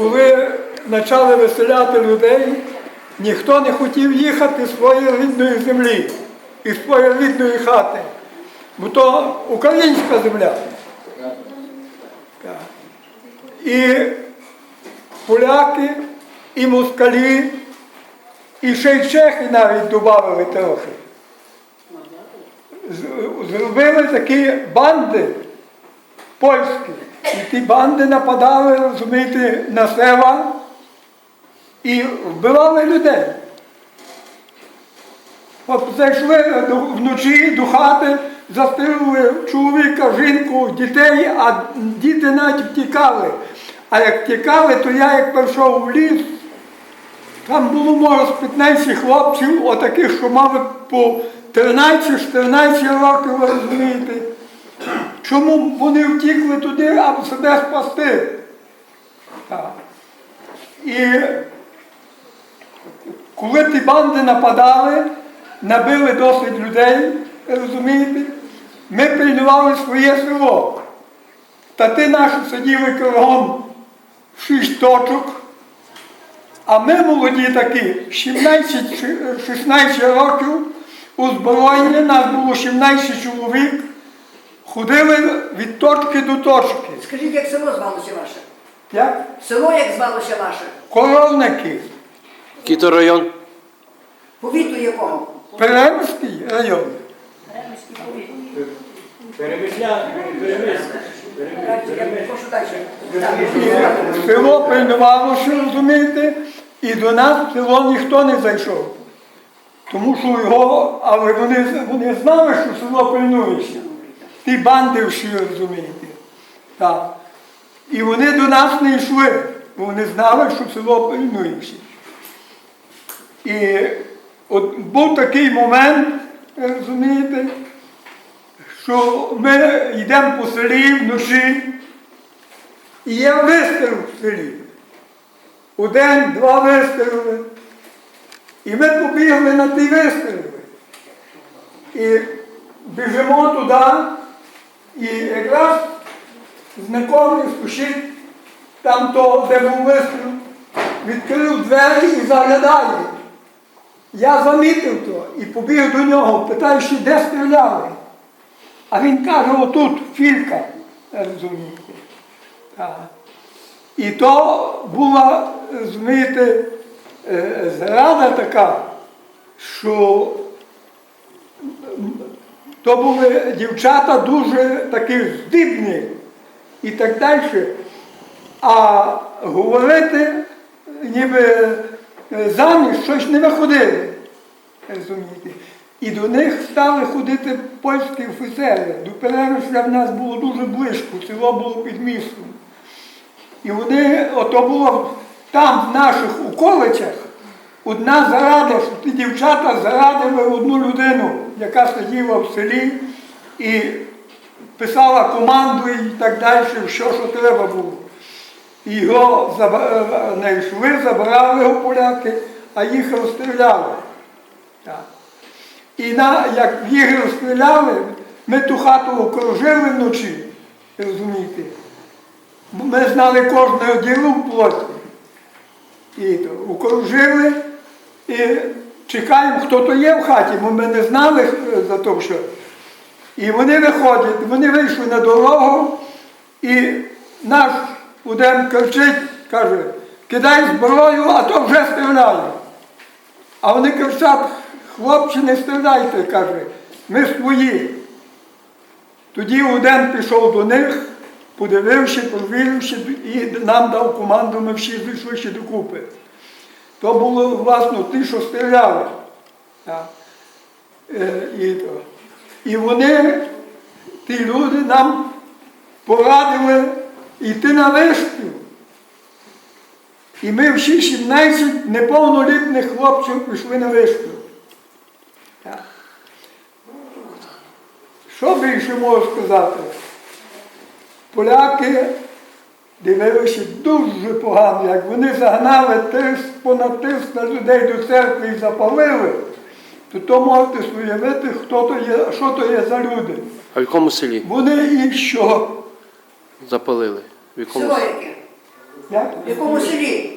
коли почали виселяти людей, ніхто не хотів їхати з своєї рідної землі і з своєї рідної хати. Бо то українська земля. І поляки, і москалі, і ще й чехи навіть додали трохи. Зробили такі банди польські. І ті банди нападали, розумієте, на села і вбивали людей. От зайшли вночі до хати, застрілили чоловіка, жінку, дітей, а діти навіть втікали. А як втікали, то я як прийшов в ліс, там було може з 15 хлопців, отаких, що мали по 13-14 років, ви розумієте. Чому вони втікли туди, аби себе спасти? І коли ті банди нападали, набили досить людей, розумієте, ми приймали своє село. Тати наші сиділи кругом в шість точок, а ми молоді такі, 17-16 років, озброєні, нас було 17 чоловік, ходили від точки до точки. Скажіть, як село звалося ваше? Як Село як звалося ваше? коровники, Який то район? Повіту якого? Перемський район. Перемисля, перемисля. Я прошу село приймалося, розумієте, і до нас в село ніхто не зайшов. Тому що його, але вони, вони знали, що село пильнується. Ті банди всі, розумієте. Так. І вони до нас не йшли, бо вони знали, що село пильнується. І от був такий момент, розумієте, що ми йдемо по селі вночі, і є вистріл в селі. Один, два вистріли. І ми побігли на ті вистріли. І біжимо туди, і якраз знайомий сусід, там то, де був вистріл, відкрив двері і заглядає. Я замітив то і побіг до нього, питаю, що де стріляли. А він каже, отут філька, розумієте. І то була, розумієте, е, зрада така, що то були дівчата дуже такі здібні і так далі. А говорити, ніби е, заміж щось не виходили. Розумієте? І до них стали ходити польські офіцери. До Перемишля в нас було дуже близько, село було під містом. І вони, ото було там, в наших околицях, одна зарада, що дівчата зарадили одну людину, яка сиділа в селі і писала команду і так далі, що, що треба було. І його е, не йшли, забрали його поляки, а їх розстріляли. І на, як їх розстріляли, ми ту хату окружили вночі, розумієте. Ми знали кожного ділу в плоті. І то, окружили і чекаємо, хто то є в хаті, бо ми не знали е, за то, що. І вони виходять, вони вийшли на дорогу, і наш один кричить, каже, кидай зброю, а то вже стріляє. А вони кричать, хлопці, не стріляйте, каже, ми свої. Тоді один пішов до них, подивився, провірився і нам дав команду, ми всі зійшли ще докупи. То було, власне, ті, що стріляли. Е, І, і вони, ті люди, нам порадили йти на вишків. І ми всі 17 неповнолітніх хлопців пішли на вишку. Так. Що більше можу сказати? Поляки дивилися дуже погано, як вони загнали тис, понад 300 людей до церкви і запалили, то то можете уявити, хто то є, що то є за люди. А в якому селі Вони і що? запалили? В якому Село селі? яке? Як? В якому селі?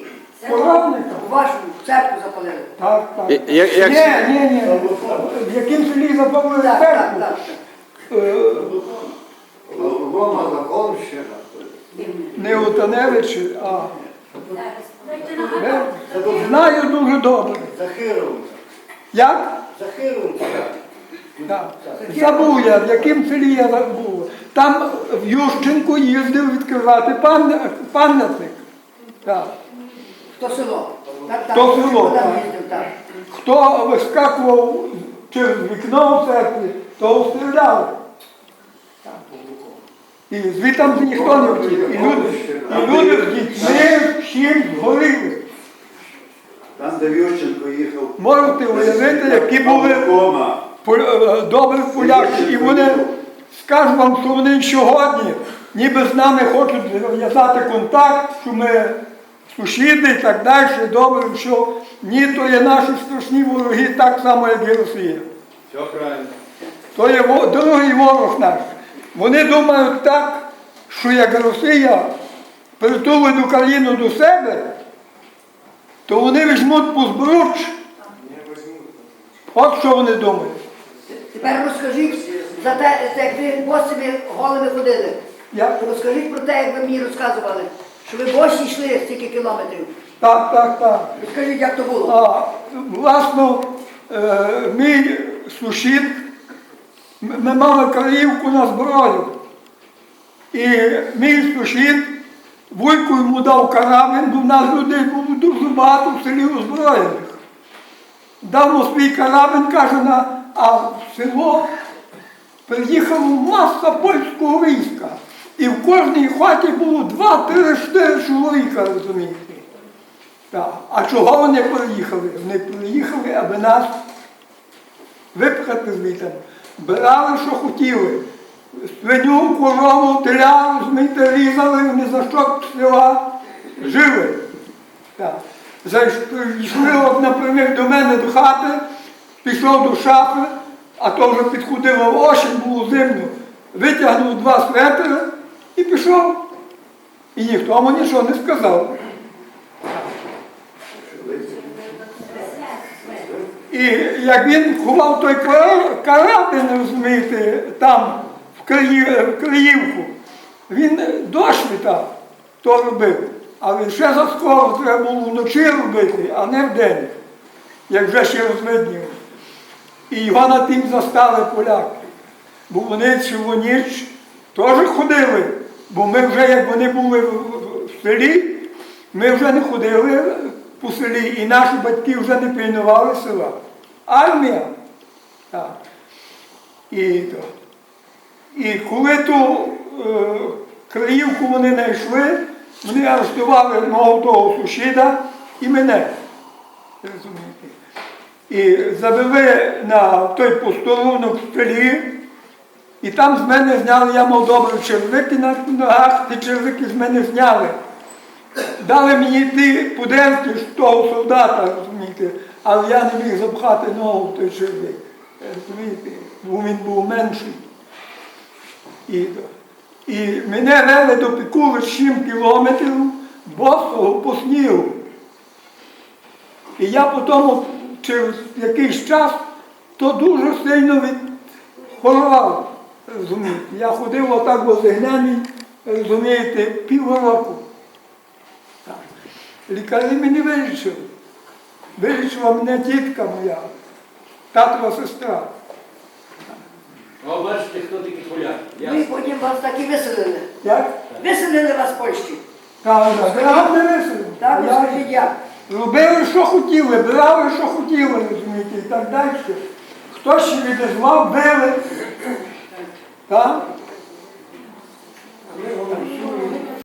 Коровника? Вашу церкву запалили. Так, так. Як- Ні, ні, ні. В яким селі запалили Так, так, церкву? так. Е, Рома Законщина. Не у Таневичі, а Е, знаю дуже добре. Захировка. Як? Захировка. Так. Забув я, в яким селі я забув. Там в Ющенку їздив відкривати пам'я- пам'ятник. Так. То село. Так, так. То село, Там так. їздив, так. Хто вискакував через вікно в церкві, того стріляли. І звідти ніхто не втік. І люди, і люди з дітьми всім згоріли. Там, де Ющенко їхав. Можете уявити, які були е, добрі поляки. І вони скажу вам, що вони сьогодні ніби з нами хочуть зав'язати контакт, що ми сусіди і так далі, добре, що ні, то є наші страшні вороги, так само, як і Росія. Все правильно. То є во- другий ворог наш. Вони думають так, що як Росія притулить Україну до себе, то вони візьмуть по збруч. От що вони думають. Тепер розкажіть за те, як ви босими голими ходили. Я, Розкажіть про те, як ви мені розказували, що ви босі йшли стільки кілометрів. так, так, так. Розкажіть, як то було. А, власно, е, мій сусід, ми мали краївку на зброю. І мій сусід, вуйку йому дав карабін, бо в нас людей було дуже багато в селі озброєних. Дав свій карабін, каже, на, а в село приїхала маса польського війська. І в кожній хаті було два, три, чотири чоловіка, розумієте. Так. А чого вони приїхали? Вони приїхали, аби нас випхати звідти. Брали, що хотіли. Свиню, корову, теля, розумієте, різали, ні за що села жили. Зайшли, от, наприклад, до мене до хати, пішов до шафи, а то вже підходило осінь, було зимно, витягнув два светри і пішов. І ніхто йому нічого не сказав. І як він ховав той кара- карабін, розумієте, там, в, Київку, він дощ вітав, то робив. Але ще за скоро треба було вночі робити, а не вдень, як вже ще розвидніло. І його над тим застали поляки. Бо вони цілу ніч теж ходили, бо ми вже, як вони були в селі, ми вже не ходили по селі, і наші батьки вже не пильнували села. Армія. Так. І, то. і коли ту е, Криївку вони знайшли, вони арештували мого того сусіда і мене. Розумієте? І завели на той постолунок в селі, і там з мене зняли, я мав добре червики на ногах, ті червики з мене зняли. Дали мені ті пуденки з того солдата, розумієте, але я не міг запхати ногу в той червик. Розумієте, бо він був менший. І, і мене вели до Пікули 7 кілометрів босого по снігу. І я потім через якийсь час то дуже сильно відхворував. Розумієте? Я ходив отак возигнений, розумієте, півроку. Так. Лікарі мені вирішили. Вирішила мене дітка моя, татова сестра. А бачите, хто такі поляки? Ми потім вас так і виселили. Як? Виселили вас в Польщі. Правда, не виселили. Так, Я скажіть як. Робили, що хотіли, брали, що хотіли, розумієте, і так далі. Хтось ще відізвав, били. Так?